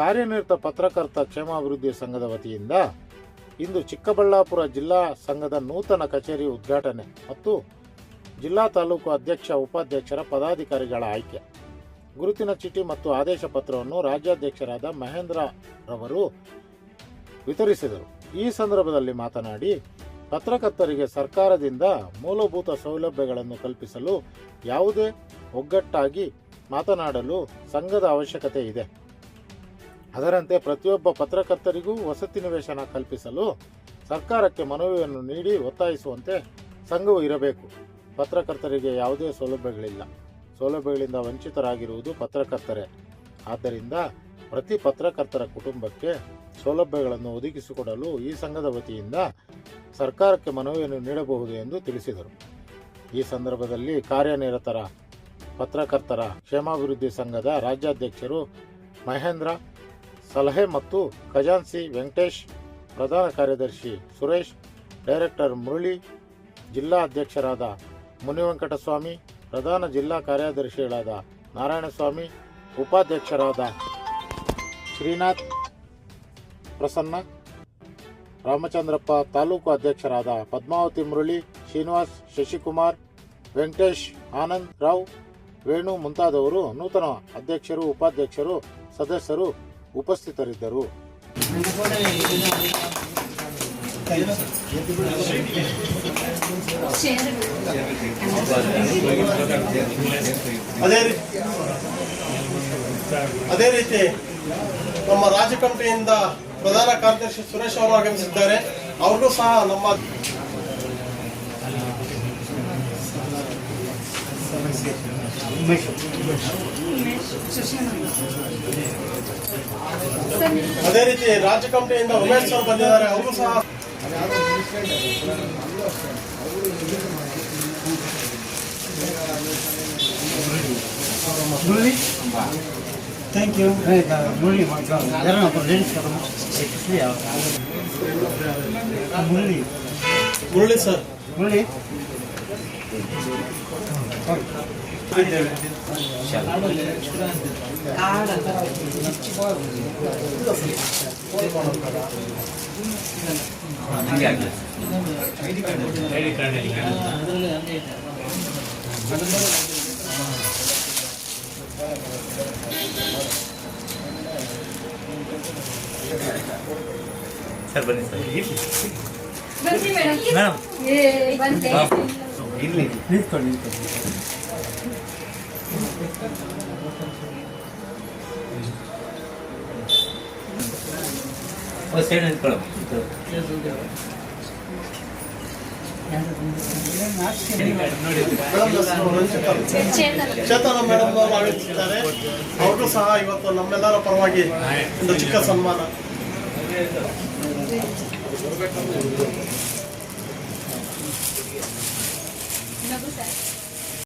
ಕಾರ್ಯನಿರತ ಪತ್ರಕರ್ತ ಕ್ಷೇಮಾಭಿವೃದ್ಧಿ ಸಂಘದ ವತಿಯಿಂದ ಇಂದು ಚಿಕ್ಕಬಳ್ಳಾಪುರ ಜಿಲ್ಲಾ ಸಂಘದ ನೂತನ ಕಚೇರಿ ಉದ್ಘಾಟನೆ ಮತ್ತು ಜಿಲ್ಲಾ ತಾಲೂಕು ಅಧ್ಯಕ್ಷ, ಉಪಾಧ್ಯಕ್ಷರ ಪದಾಧಿಕಾರಿಗಳ ಆಯ್ಕೆ. ಗುರುತಿನ ಚೀಟಿ ಮತ್ತು ಆದೇಶ ಪತ್ರವನ್ನು ರಾಜ್ಯಾಧ್ಯಕ್ಷರಾದ ಮಹೇಂದ್ರ ರವರು ವಿತರಿಸಿದರು. ಈ ಸಂದರ್ಭದಲ್ಲಿ ಮಾತನಾಡಿ, ಪತ್ರಕರ್ತರಿಗೆ ಸರ್ಕಾರದಿಂದ ಮೂಲಭೂತ ಸೌಲಭ್ಯಗಳನ್ನು ಕಲ್ಪಿಸಲು ಯಾವುದೇ ಒಗ್ಗಟ್ಟಾಗಿ ಮಾತನಾಡಲು ಸಂಘದ ಅವಶ್ಯಕತೆ ಇದೆ. ಅದರಂತೆ ಪ್ರತಿಯೊಬ್ಬ ಪತ್ರಕರ್ತರಿಗೂ ವಸತಿ ನಿವೇಶನ ಕಲ್ಪಿಸಲು ಸರ್ಕಾರಕ್ಕೆ ಮನವಿಯನ್ನು ನೀಡಿ ಒತ್ತಾಯಿಸುವಂತೆ ಸಂಘವು ಇರಬೇಕು. ಪತ್ರಕರ್ತರಿಗೆ ಯಾವುದೇ ಸೌಲಭ್ಯಗಳಿಲ್ಲ. ಸೌಲಭ್ಯಗಳಿಂದ ವಂಚಿತರಾಗಿರುವುದು ಪತ್ರಕರ್ತರೇ. ಆದ್ದರಿಂದ ಪ್ರತಿ ಪತ್ರಕರ್ತರ ಕುಟುಂಬಕ್ಕೆ ಸೌಲಭ್ಯಗಳನ್ನು ಒದಗಿಸಿಕೊಡಲು ಈ ಸಂಘದ ವತಿಯಿಂದ ಸರ್ಕಾರಕ್ಕೆ ಮನವಿಯನ್ನು ನೀಡಬಹುದು ಎಂದು ತಿಳಿಸಿದರು. ಈ ಸಂದರ್ಭದಲ್ಲಿ ಕಾರ್ಯನಿರತರ ಪತ್ರಕರ್ತರ ಕ್ಷೇಮಾಭಿವೃದ್ಧಿ ಸಂಘದ ರಾಜ್ಯಾಧ್ಯಕ್ಷರು ಮಹೇಂದ್ರ ಸಲಹೆ ಮತ್ತು ಖಜಾನ್ಸಿ ವೆಂಕಟೇಶ್ ಪ್ರಧಾನ ಕಾರ್ಯದರ್ಶಿ ಸುರೇಶ್, ಡೈರೆಕ್ಟರ್ ಮುರಳಿ, ಜಿಲ್ಲಾ ಅಧ್ಯಕ್ಷರಾದ ಮುನಿವೆಂಕಟಸ್ವಾಮಿ, ಪ್ರಧಾನ ಜಿಲ್ಲಾ ಕಾರ್ಯದರ್ಶಿಗಳಾದ ನಾರಾಯಣಸ್ವಾಮಿ, ಉಪಾಧ್ಯಕ್ಷರಾದ ಶ್ರೀನಾಥ್ ಪ್ರಸನ್ನ, ರಾಮಚಂದ್ರಪ್ಪ ತಾಲೂಕು ಅಧ್ಯಕ್ಷರಾದ ಪದ್ಮಾವತಿ ಮುರಳಿ, ಶ್ರೀನಿವಾಸ್ ಶಶಿಕುಮಾರ್, ವೆಂಕಟೇಶ್ ಆನಂದ್ ರಾವ್, ವೇಣು ಮುಂತಾದವರು ನೂತನ ಅಧ್ಯಕ್ಷರು, ಉಪಾಧ್ಯಕ್ಷರು, ಸದಸ್ಯರು ಉಪಸ್ಥಿತರಿದ್ದರು. ಅದೇ ರೀತಿ ನಮ್ಮ ರಾಜ್ಯ ಪ್ರಧಾನ ಕಾರ್ಯದರ್ಶಿ ಸುರೇಶ್ ಅವರು ಆಗಮಿಸಿದ್ದಾರೆ. ಅವ್ರಿಗೂ ಸಹ ನಮ್ಮ ಅದೇ ರೀತಿ ರಾಜ್ಯ ಕಂಪನಿಯಿಂದ ಉಮೇಶ್ ಅವರು ಬಂದಿದ್ದಾರೆ ಅವರು ಸಹ ಥ್ಯಾಂಕ್ ಯು ಮುಳ್ಳಿ ಮಾಡ್ಕೊಂಡು ಮುಳ್ಳಿ ಮುರುಳಿ ಸರ್. ಮುರುಳಿ? ಸರ್ ಬನ್ನಿ ಸರ್. ಬನ್ನಿ ಮೇಡಮ್. ಮೇಡಮ್. ಏ ಬಂದೆ. ಇರ್ಲಿ. ನಿಂತ್ಕೊಂಡು ನಿಂತ್ಕೊಂಡು ಒಂದು ಸೈಡ್ ನಿಂತ್ಕೊಳ್ಳಿ. ಚೇತನ್ ಮೇಡಮ್ ಅವರು ಅವ್ರಿಗೂ ಸಹ ಇವತ್ತು ನಮ್ಮೆಲ್ಲರ ಪರವಾಗಿ ಒಂದು ಚಿಕ್ಕ ಸನ್ಮಾನ. ನಗು ಸರ್